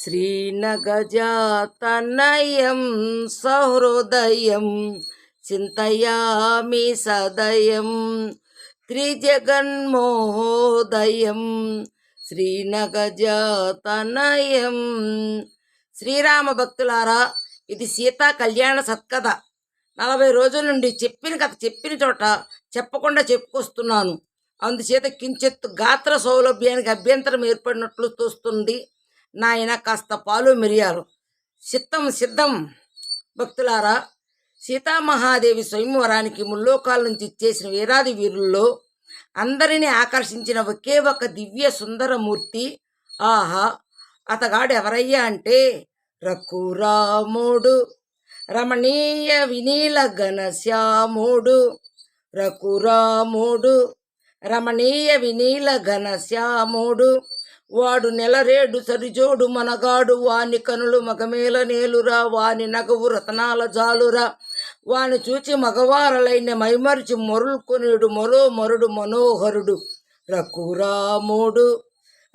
శ్రీనగజాతనయం సహృదయం చింతయామి సదయం త్రిజగన్మోదయం శ్రీనగజాతనయం. శ్రీరామ భక్తులారా ఇది సీతా కళ్యాణ సత్కథ. నలభై రోజుల నుండి చెప్పిన కథ చెప్పిన చోట చెప్పకుండా చెప్పుకొస్తున్నాను. అందుచేత కించెత్తు గాత్ర సౌలభ్యానికి అభ్యంతరం ఏర్పడినట్లు చూస్తుంది నాయన కాస్త పాలు మిరియాలు. సిద్ధం సిద్ధం. భక్తులారా సీతామహాదేవి స్వయంవరానికి ముల్లోకాల నుంచి ఇచ్చేసిన వీరాది వీరుల్లో అందరినీ ఆకర్షించిన ఒకే ఒక దివ్య సుందరమూర్తి ఆహా అతగాడు ఎవరయ్యా అంటే రఘురాముడు. రమణీయ వినీల ఘనశ్యాముడు. రఘురాముడు. రమణీయ వినీల ఘనశ్యాముడు. వాడు నెలరేడు సరిజోడు మనగాడు వాని కనులు మగమేల నేలురా వాని నగవు రతనాల జాలురా. వాని చూచి మగవారలైన మైమరిచి మొరుల్కొనుడు మరో మరుడు మనోహరుడు రఘురాముడు.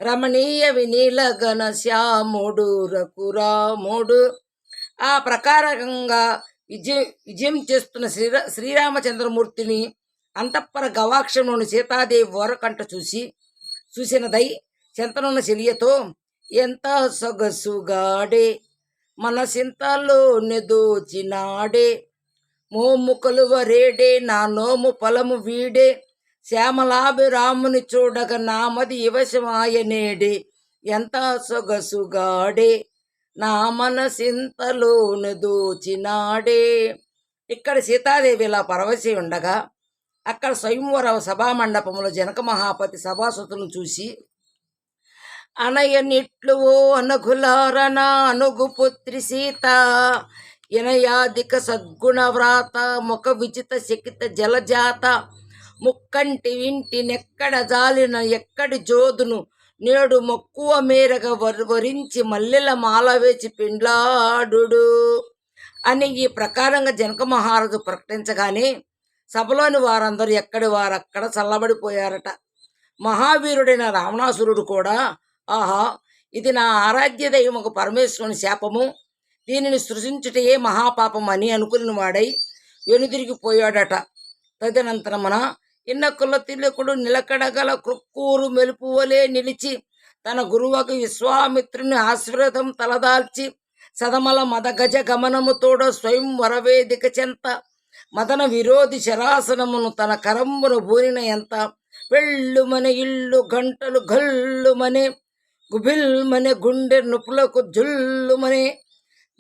రమణీయ వినీల ఘన శ్యాముడు రఘురాముడు. ఆ ప్రకారంగా విజయం విజయం చేస్తున్న శ్రీరా శ్రీరామచంద్రమూర్తిని అంతఃపర గవాక్షంలోని సీతాదేవి వరకంట చూసి చూసినదై చెంతనున్న చెలియతో ఎంత సొగసుగాడే మన సింతలో నెదోచినాడే. మోము కలువరేడే నా నోము ఫలము వీడే. శ్యామలాభిరాముని చూడగ నామది ఇవశమాయనేడే. ఎంత సొగసుగాడే నా మనసింతలోను దోచినాడే ఇక్కడ సీతాదేవి ఇలా పరవశి ఉండగా అక్కడ స్వయంవర సభామండపంలో జనక మహాపతి సభాసతులను చూసి అనయనిట్లు అనఘులారణ అనుగుపుత్రి సీత. ఇనయాధిక సద్గుణ వ్రాత ముఖ విచిత శకిత జలజాత. ముక్కంటి వింటి నెక్కడ జాలిన ఎక్కడి జోదును? నేడు మక్కువ మేరగా వరించి మల్లెల మాల వేచి పిండ్లాడు అని ఈ ప్రకారంగా జనక మహారాజు ప్రకటించగానే సభలోని వారందరూ ఎక్కడి వారక్కడ చల్లబడిపోయారట. మహావీరుడైన రావణాసురుడు కూడా ఆహా ఇది నా ఆరాధ్య దైవముకు పరమేశ్వరుని శాపము. దీనిని సృజించుటయే మహాపాపం అని అనుకుని వాడై వెనుదిరిగిపోయాడట. తదనంతరమున ఇన్నకుల తిలకుడు నిలకడగల కృక్కూరు మెలుపువలే నిలిచి తన గురువకు విశ్వామిత్రుని ఆశీర్వదం తలదాల్చి సదమల మదగజ గమనముతోడ స్వయం వరవేదిక చెంత మదన విరోధి శరాసనమును తన కరంబును బూరిన ఎంత. పెళ్ళుమని ఇల్లు గంటలు గల్లుమనే గుబిల్మనే గుండె నొప్పులకు జుల్లుమనే.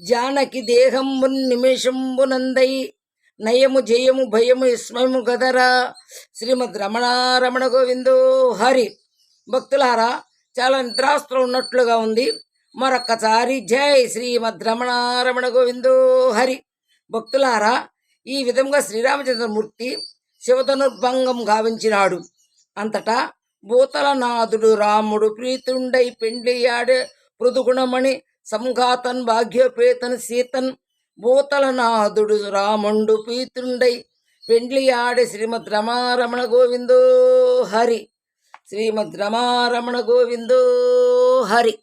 జానకి దేహంబు నిమిషంబునందై. నయము జయము భయము విస్మయము గదరా. శ్రీమద్ రమణారమణ గోవిందో హరి. భక్తులారా చాలా నిద్రాస్త్రం ఉన్నట్లుగా ఉంది. మరొక్కసారి జై శ్రీమద్ రమణారమణ గోవిందో హరి. భక్తులారా ఈ విధంగా శ్రీరామచంద్రమూర్తి శివధనుర్భంగం గావించినాడు. అంతటా భూతలనాథుడు రాముడు ప్రీతుండై పెండ్లియాడే పృదుగుణమణి సంఘాతన్ భాగ్యోపేతన్ సీతన్. భూతలనాథుడు రాముండు ప్రీతుండై పెండ్లియాడే శ్రీమద్ రమారమణ గోవిందో హరి. శ్రీమద్ రమారమణ గోవిందో హరి.